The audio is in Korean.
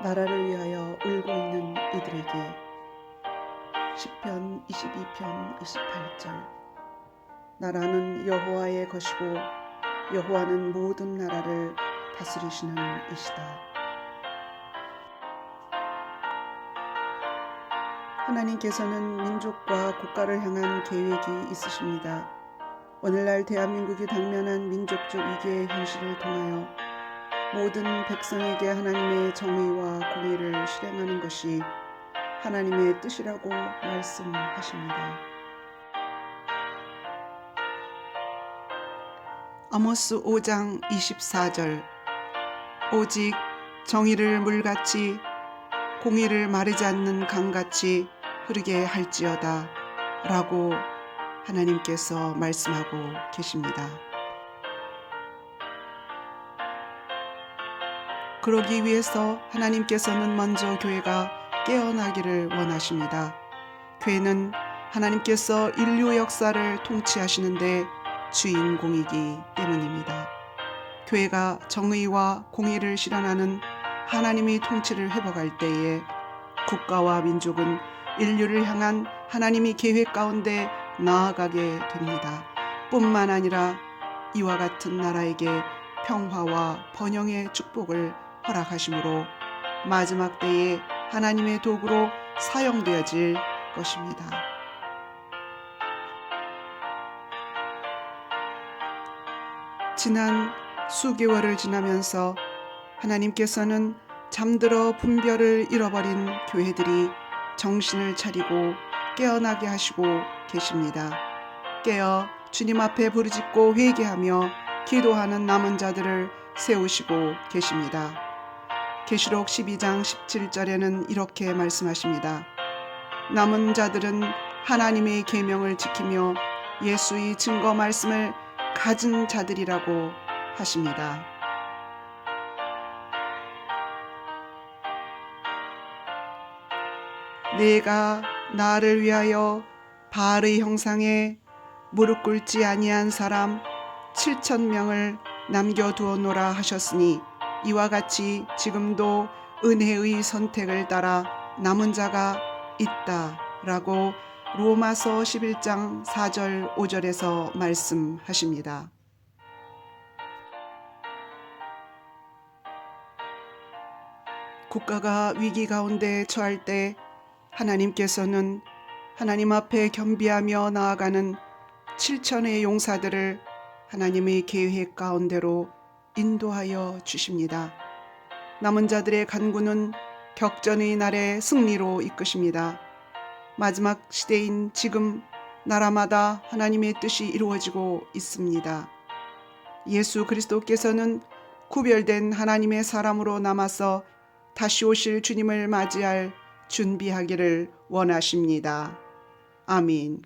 나라를 위하여 울고 있는 이들에게 시편 22편 28절 나라는 여호와의 것이고 여호와는 모든 나라를 다스리시는 이시다. 하나님께서는 민족과 국가를 향한 계획이 있으십니다. 오늘날 대한민국이 당면한 민족적 위기의 현실을 통하여 모든 백성에게 하나님의 정의와 공의를 실행하는 것이 하나님의 뜻이라고 말씀하십니다. 아모스 5장 24절 오직 정의를 물같이 공의를 마르지 않는 강같이 흐르게 할지어다 라고 하나님께서 말씀하고 계십니다. 그러기 위해서 하나님께서는 먼저 교회가 깨어나기를 원하십니다. 교회는 하나님께서 인류 역사를 통치하시는데 주인공이기 때문입니다. 교회가 정의와 공의를 실현하는 하나님의 통치를 회복할 때에 국가와 민족은 인류를 향한 하나님의 계획 가운데 나아가게 됩니다. 뿐만 아니라 이와 같은 나라에게 평화와 번영의 축복을 허락하심으로 마지막 때에 하나님의 도구로 사용되어질 것입니다. 지난 수개월을 지나면서 하나님께서는 잠들어 분별을 잃어버린 교회들이 정신을 차리고 깨어나게 하시고 계십니다. 깨어 주님 앞에 부르짖고 회개하며 기도하는 남은 자들을 세우시고 계십니다. 계시록 12장 17절에는 이렇게 말씀하십니다. 남은 자들은 하나님의 계명을 지키며 예수의 증거 말씀을 가진 자들이라고 하십니다. 내가 나를 위하여 바알의 형상에 무릎 꿇지 아니한 사람 7천 명을 남겨 두었노라 하셨으니 이와 같이 지금도 은혜의 선택을 따라 남은 자가 있다 라고 로마서 11장 4절 5절에서 말씀하십니다. 국가가 위기 가운데 처할 때 하나님께서는 하나님 앞에 겸비하며 나아가는 7천의 용사들을 하나님의 계획 가운데로 인도하여 주십니다. 남은 자들의 간구는 격전의 날의 승리로 이끄십니다. 마지막 시대인 지금 나라마다 하나님의 뜻이 이루어지고 있습니다. 예수 그리스도께서는 구별된 하나님의 사람으로 남아서 다시 오실 주님을 맞이할 준비하기를 원하십니다. 아멘.